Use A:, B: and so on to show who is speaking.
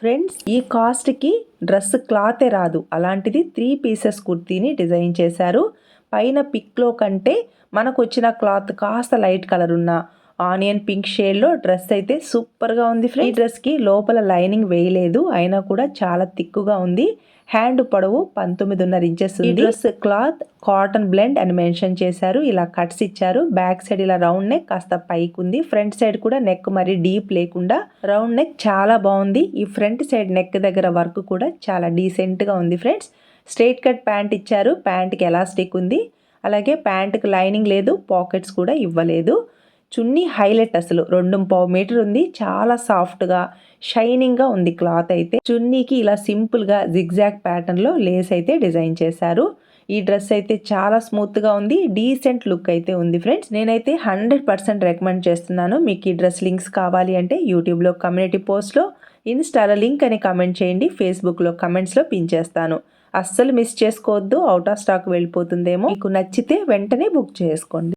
A: Friends ఈ కాస్ట్కి dress క్లాతే రాదు. అలాంటిది త్రీ పీసెస్ కుర్తీని డిజైన్ చేశారు. పైన పిక్లో కంటే మనకు వచ్చిన క్లాత్ కాస్త లైట్ కలర్ ఉన్న ఆనియన్ పింక్ షేడ్లో డ్రెస్ అయితే సూపర్గా ఉంది ఫ్రెండ్ ఈ డ్రెస్కి లోపల లైనింగ్ వేయలేదు అయినా కూడా చాలా థిక్గా ఉంది. హ్యాండ్ పొడవు పంతొమ్మిదిన్నర ఇంచెస్ ఈ డ్రెస్ క్లాత్ కాటన్ బ్లెండ్ అని మెన్షన్ చేశారు. ఇలా కట్స్ ఇచ్చారు. బ్యాక్ సైడ్ ఇలా రౌండ్ నెక్ కాస్త పైకి ఉంది. ఫ్రంట్ సైడ్ కూడా నెక్ మరి డీప్ లేకుండా రౌండ్ నెక్ చాలా బాగుంది. ఈ ఫ్రంట్ సైడ్ నెక్ దగ్గర వర్క్ కూడా చాలా డీసెంట్గా ఉంది ఫ్రెండ్స్. స్ట్రైట్ కట్ ప్యాంట్ ఇచ్చారు. ప్యాంట్కి ఎలాస్టిక్ ఉంది. అలాగే ప్యాంట్కి లైనింగ్ లేదు పాకెట్స్ కూడా ఇవ్వలేదు. చున్నీ హైలైట్ అసలు. రెండు పావు మీటర్ ఉంది. చాలా సాఫ్ట్గా షైనింగ్గా ఉంది క్లాత్ అయితే. చున్నీకి ఇలా సింపుల్గా జిగ్జాగ్ ప్యాటర్న్లో లేస్ అయితే డిజైన్ చేశారు. ఈ డ్రెస్ అయితే చాలా స్మూత్గా ఉంది. డీసెంట్ లుక్ అయితే ఉంది ఫ్రెండ్స్. నేనైతే హండ్రెడ్ పర్సెంట్ రికమెండ్ చేస్తున్నాను. మీకు ఈ డ్రెస్ లింక్స్ కావాలి అంటే యూట్యూబ్లో కమ్యూనిటీ పోస్ట్లో ఇన్స్టాలో లింక్ అని కమెంట్ చేయండి. ఫేస్బుక్లో కమెంట్స్లో పిన్ చేస్తాను. అస్సలు మిస్ చేసుకోవద్దు. అవుట్ ఆఫ్ స్టాక్ వెళ్ళిపోతుందేమో. మీకు నచ్చితే వెంటనే బుక్ చేసుకోండి.